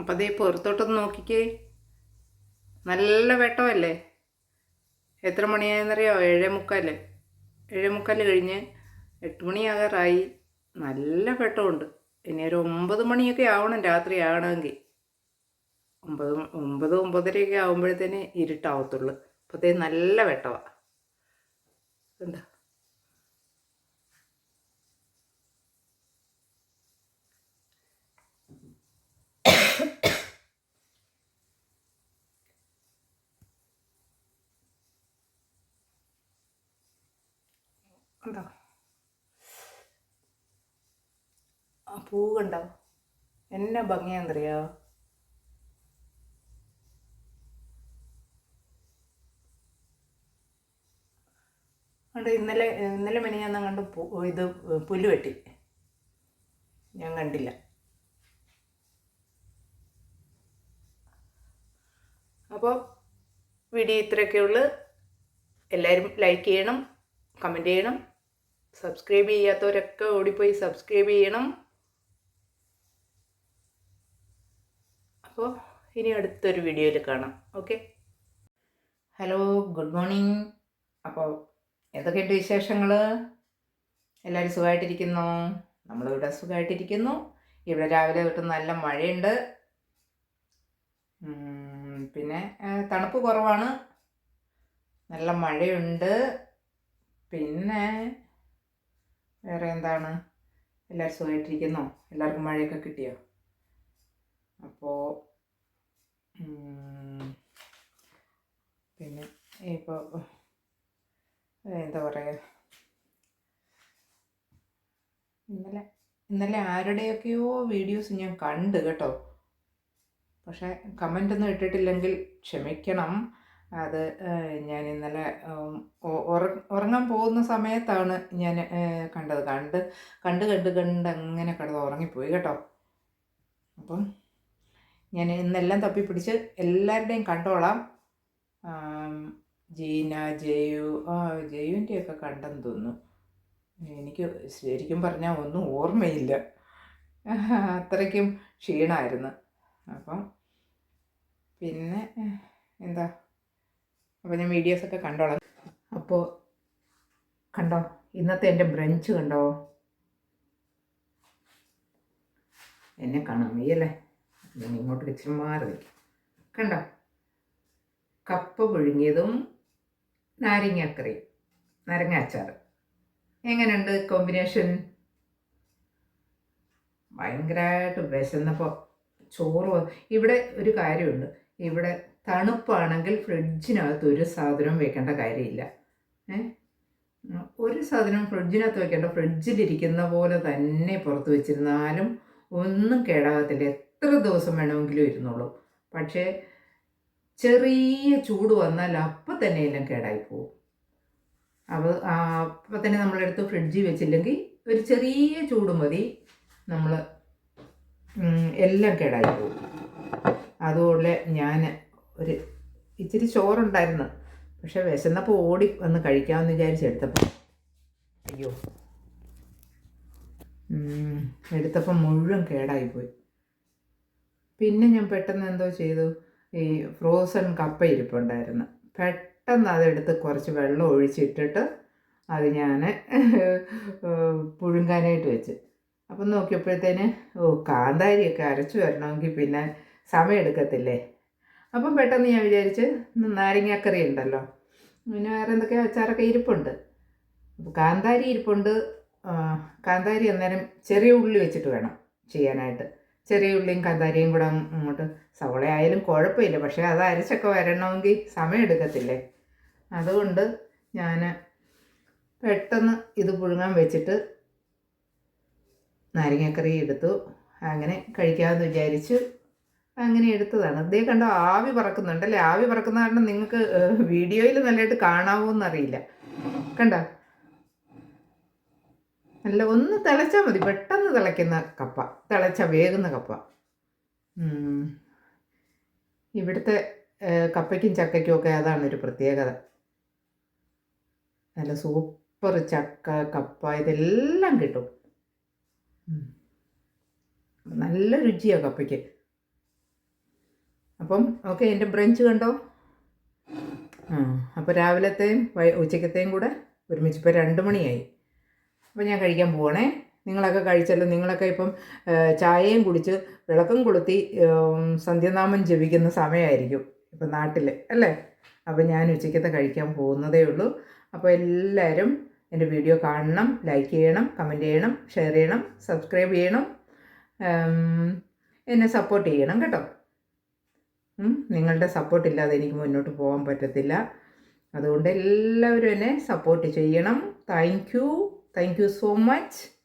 അപ്പം അതേ പുറത്തോട്ടൊന്ന് നോക്കിക്കേ. നല്ല വെട്ടമല്ലേ? എത്ര മണിയായെന്നറിയോ? ഏഴേ മുക്കാൽ ഏഴേ മുക്കാൽ കഴിഞ്ഞ് എട്ട് മണിയാകാറായി. നല്ല വെട്ടമുണ്ട്. ഇനി ഒരു ഒമ്പത് മണിയൊക്കെ ആവണം രാത്രി ആണെങ്കിൽ ഒമ്പത് ഒമ്പത് ഒമ്പതരയൊക്കെ ആകുമ്പോഴത്തേന് ഇരുട്ടാവത്തുള്ളൂ. അപ്പോഴത്തേ നല്ല വെട്ടമാണ് എന്താ കണ്ടോ ആ പൂ കണ്ടോ എന്നാ ഭംഗിയാന്നറിയോ അതുകൊണ്ട് ഇന്നലെ ഇന്നലെ മണി കണ്ട് കണ്ടു ഇത് പുല്ല് വെട്ടി. ഞാൻ കണ്ടില്ല. അപ്പോൾ വീഡിയോ ഇത്രയൊക്കെ ഉള്ളു. എല്ലാവരും ലൈക്ക് ചെയ്യണം കമന്റ് ചെയ്യണം. സബ്സ്ക്രൈബ് ചെയ്യാത്തവരൊക്കെ ഓടിപ്പോയി സബ്സ്ക്രൈബ് ചെയ്യണം. അപ്പോൾ ഇനി അടുത്തൊരു വീഡിയോയിൽ കാണാം. ഓക്കെ ഹലോ ഗുഡ് മോർണിംഗ് അപ്പോൾ എന്തൊക്കെയുണ്ട് വിശേഷങ്ങൾ എല്ലാവരും സുഖമായിട്ടിരിക്കുന്നു നമ്മളിവിടെ സുഖമായിട്ടിരിക്കുന്നു ഇവിടെ രാവിലെ തൊട്ട് നല്ല മഴയുണ്ട്. പിന്നെ തണുപ്പ് കുറവാണ്. നല്ല മഴയുണ്ട്. പിന്നെ വേറെ എന്താണ്? എല്ലാവരും സുഖമായിട്ടിരിക്കുന്നോ എല്ലാവർക്കും മഴയൊക്കെ കിട്ടിയോ? അപ്പോൾ പിന്നെ ഇപ്പോൾ എന്താ പറയുക ഇന്നലെ ഇന്നലെ ആരുടെയൊക്കെയോ വീഡിയോസ് ഞാൻ കണ്ട് കേട്ടോ. പക്ഷേ കമന്റ് ഒന്നും ഇട്ടിട്ടില്ലെങ്കിൽ ക്ഷമിക്കണം. അത് ഞാൻ ഇന്നലെ ഉറങ്ങാൻ പോകുന്ന സമയത്താണ് ഞാൻ കണ്ടത്. കണ്ട് കണ്ട് കണ്ട് കണ്ട് അങ്ങനെ കിടന്ന് ഉറങ്ങിപ്പോയി കേട്ടോ. അപ്പം ഞാൻ ഇന്നെല്ലാം തപ്പി പിടിച്ച് എല്ലാവരുടെയും കണ്ടോളാം ജീന ജയു ആ ജയുവിന്റെയൊക്കെ കണ്ടെന്ന് തോന്നുന്നു. എനിക്ക് ശരിക്കും പറഞ്ഞാൽ ഒന്നും ഓർമ്മയില്ല. അത്രയ്ക്കും ക്ഷീണമായിരുന്നു അപ്പം പിന്നെ എന്താ? അപ്പോൾ ഞാൻ വീഡിയോസൊക്കെ കണ്ടോളാം. അപ്പോൾ കണ്ടോ? ഇന്നത്തെ എന്റെ ബ്രഞ്ച് കണ്ടോ? എന്നെ കാണാൻ വയ്യല്ലേ? ഞാൻ ഇങ്ങോട്ട് വെച്ച് മാറി കണ്ടോ? കപ്പ പുഴുങ്ങിയതും നാരങ്ങാക്കറി നാരങ്ങ അച്ചാർ. എങ്ങനെയുണ്ട് കോമ്പിനേഷൻ ഭയങ്കരമായിട്ട് വിശന്നപ്പോൾ ചോറ് ഇവിടെ ഒരു കാര്യമുണ്ട്. ഇവിടെ തണുപ്പാണെങ്കിൽ ഫ്രിഡ്ജിനകത്ത് ഒരു സാധനവും വെക്കേണ്ട കാര്യമില്ല. ഒരു സാധനം ഫ്രിഡ്ജിനകത്ത് വെക്കേണ്ട ഫ്രിഡ്ജിലിരിക്കുന്ന പോലെ തന്നെ പുറത്ത് വെച്ചിരുന്നാലും ഒന്നും കേടാകത്തില്ല. എത്ര ദിവസം വേണമെങ്കിലും ഇരുന്നോളൂ. പക്ഷേ ചെറിയ ചൂട് വന്നാൽ അപ്പം തന്നെ എല്ലാം കേടായി പോകും. അപ്പോൾ അപ്പം തന്നെ നമ്മളെടുത്ത് ഫ്രിഡ്ജിൽ വെച്ചില്ലെങ്കിൽ ഒരു ചെറിയ ചൂട് മതി. നമ്മൾ എല്ലാം കേടായി പോകും. അതുപോലെ ഞാൻ ഒരു ഇച്ചിരി ചോറുണ്ടായിരുന്നു. പക്ഷെ വിശന്നപ്പോൾ ഓടി വന്ന് കഴിക്കാമെന്ന് വിചാരിച്ചെടുത്തപ്പോൾ അയ്യോ. എടുത്തപ്പം എടുത്തപ്പോൾ മുഴുവൻ കേടായിപ്പോയി. പിന്നെ ഞാൻ പെട്ടെന്ന് എന്തോ ചെയ്തു. ഈ ഫ്രോസൺ കപ്പ ഇരിപ്പുണ്ടായിരുന്നു. പെട്ടെന്ന് അതെടുത്ത് കുറച്ച് വെള്ളം ഒഴിച്ചിട്ടിട്ട് അത് ഞാൻ പുഴുങ്ങാനായിട്ട് വെച്ച്. അപ്പം നോക്കിയപ്പോഴത്തേന് ഓ കാന്താരിയൊക്കെ അരച്ചു വരണമെങ്കിൽ പിന്നെ സമയം എടുക്കത്തില്ലേ അപ്പം പെട്ടെന്ന് ഞാൻ വിചാരിച്ച് നാരങ്ങാക്കറി ഉണ്ടല്ലോ. പിന്നെ വേറെ എന്തൊക്കെയോ? അച്ചാറൊക്കെ ഇരിപ്പുണ്ട്. അപ്പോൾ കാന്താരി ഇരിപ്പുണ്ട്. കാന്താരി അന്നേരം ചെറിയ ഉള്ളി വെച്ചിട്ട് വേണം ചെയ്യാനായിട്ട്. ചെറിയ ഉള്ളിയും കാന്താരിയും കൂടെ അങ്ങോട്ട് സവള ആയാലും കുഴപ്പമില്ല. പക്ഷേ അത് അരച്ചൊക്കെ വരണമെങ്കിൽ സമയം എടുക്കത്തില്ലേ? അതുകൊണ്ട് ഞാൻ പെട്ടെന്ന് ഇത് പുഴുങ്ങാൻ വെച്ചിട്ട് നാരങ്ങാക്കറി എടുത്തു. അങ്ങനെ കഴിക്കാമെന്ന് വിചാരിച്ചു അങ്ങനെ എടുത്തതാണ്. ഇതേ കണ്ടോ ആവി പറക്കുന്നുണ്ട് അല്ലേ ആവി പറക്കുന്ന കാരണം നിങ്ങൾക്ക് വീഡിയോയിൽ നല്ലതായിട്ട് കാണാവോ എന്നറിയില്ല കണ്ട? നല്ല ഒന്ന് തിളച്ചാൽ മതി. പെട്ടെന്ന് തിളയ്ക്കുന്ന കപ്പ. തിളച്ച വേകുന്ന കപ്പ. ഇവിടുത്തെ കപ്പയ്ക്കും ചക്കയ്ക്കും ഒക്കെ അതാണ് ഒരു പ്രത്യേകത. നല്ല സൂപ്പർ ചക്ക കപ്പ ഇതെല്ലാം കിട്ടും. നല്ല രുചിയാണ് കപ്പയ്ക്ക്. അപ്പം ഓക്കെ എന്റെ ബ്രഞ്ച് കണ്ടോ? ആ അപ്പോൾ രാവിലത്തെയും ഉച്ചക്കത്തെയും കൂടെ ഒരുമിച്ച് ഇപ്പോൾ രണ്ട് മണിയായി. അപ്പോൾ ഞാൻ കഴിക്കാൻ പോകണേ നിങ്ങളൊക്കെ കഴിച്ചല്ലോ നിങ്ങളൊക്കെ ഇപ്പം ചായയും കുടിച്ച് വിളക്കും കൊളുത്തി സന്ധ്യനാമം ജപിക്കുന്ന സമയമായിരിക്കും ഇപ്പം നാട്ടിൽ അല്ലേ? അപ്പോൾ ഞാൻ ഉച്ചക്കത്തെ കഴിക്കാൻ പോകുന്നതേ ഉള്ളൂ. അപ്പോൾ എല്ലാവരും എന്റെ വീഡിയോ കാണണം ലൈക്ക് ചെയ്യണം കമന്റ് ചെയ്യണം ഷെയർ ചെയ്യണം സബ്സ്ക്രൈബ് ചെയ്യണം എന്നെ സപ്പോർട്ട് ചെയ്യണം കേട്ടോ. നിങ്ങളുടെ സപ്പോർട്ട് ഇല്ലാതെ എനിക്ക് മുന്നോട്ട് പോകാൻ പറ്റത്തില്ല. അതുകൊണ്ട് എല്ലാവരും എന്നെ സപ്പോർട്ട് ചെയ്യണം. Thank you thank you so much